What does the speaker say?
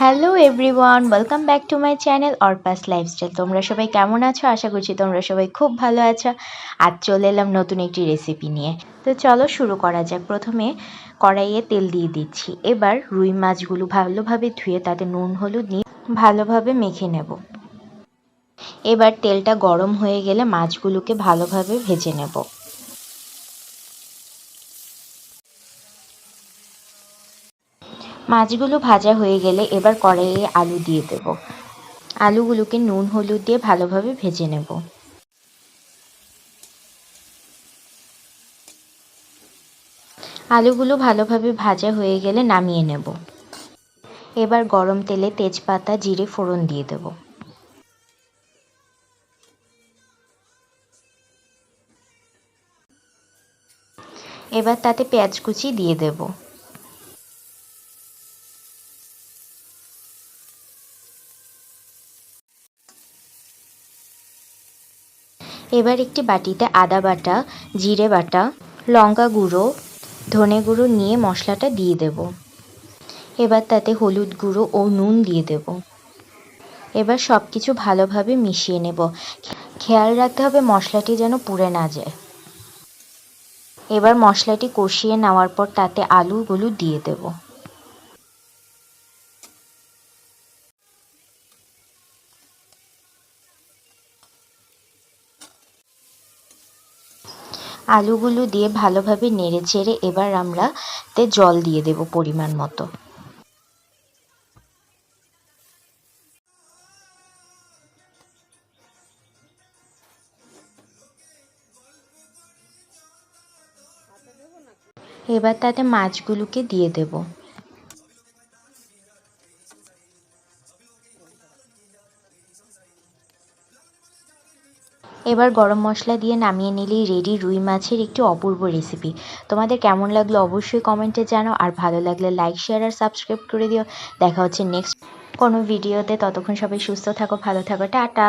Hello everyone, welcome back to my channel অরপাস lifestyle. তোমরা সবাই কেমন আছো? আশা করছি তোমরা সবাই খুব ভালো আছো। আজ চলে এলাম নতুন একটি রেসিপি নিয়ে। তো চলো শুরু করা যাক। প্রথমে কড়াইয়ে তেল দিয়ে দিচ্ছি। এবার রুই মাছগুলো ভালোভাবে ধুয়ে তাতে নুন, হলুদ নিয়ে ভালোভাবে মেখে নেব। এবার তেলটা গরম হয়ে গেলে মাছগুলোকে ভালোভাবে ভেজে নেব। মাছগুলো ভাজা হয়ে গেলে এবার কড়াইয়ে আলু দিয়ে দেব। আলুগুলোকে নুন, হলুদ দিয়ে ভালোভাবে ভেজে নেব। আলুগুলো ভালোভাবে ভাজা হয়ে গেলে নামিয়ে নেব। এবার গরম তেলে তেজপাতা, জিরে, ফোড়ন দিয়ে দেব। এবার তাতে পেঁয়াজ কুচি দিয়ে দেবো। এবার একটি বাটিতে আদা বাটা, জিরে বাটা, লঙ্কা গুঁড়ো, ধনে গুঁড়ো নিয়ে মশলাটা দিয়ে দেব। এবার তাতে হলুদ গুঁড়ো ও নুন দিয়ে দেব। এবার সব কিছু ভালোভাবে মিশিয়ে নেব। খেয়াল রাখতে হবে মশলাটি যেন পুড়ে না যায়। এবার মশলাটি কষিয়ে নেওয়ার পর তাতে আলুগুলো দিয়ে দেবো। আলুগুলো দিয়ে ভালোভাবে নেড়ে চেড়ে এবার আমরা তে জল দিয়ে দেব পরিমাণ মতো। এবার তাতে মাছগুলোকে দিয়ে দেবো। এবার গরম মশলা দিয়ে নামিয়ে নিলেই রেডি রুই মাছের একটি অপূর্ব রেসিপি তোমাদের কেমন লাগল অবশ্যই কমেন্টে জানাও, আর ভালো লাগলে লাইক শেয়ার আর সাবস্ক্রাইব করে দিও। দেখা হচ্ছে নেক্সট কোনো ভিডিওতে ততক্ষণ সবাই সুস্থ থাকো, ভালো থাকো, টাটা।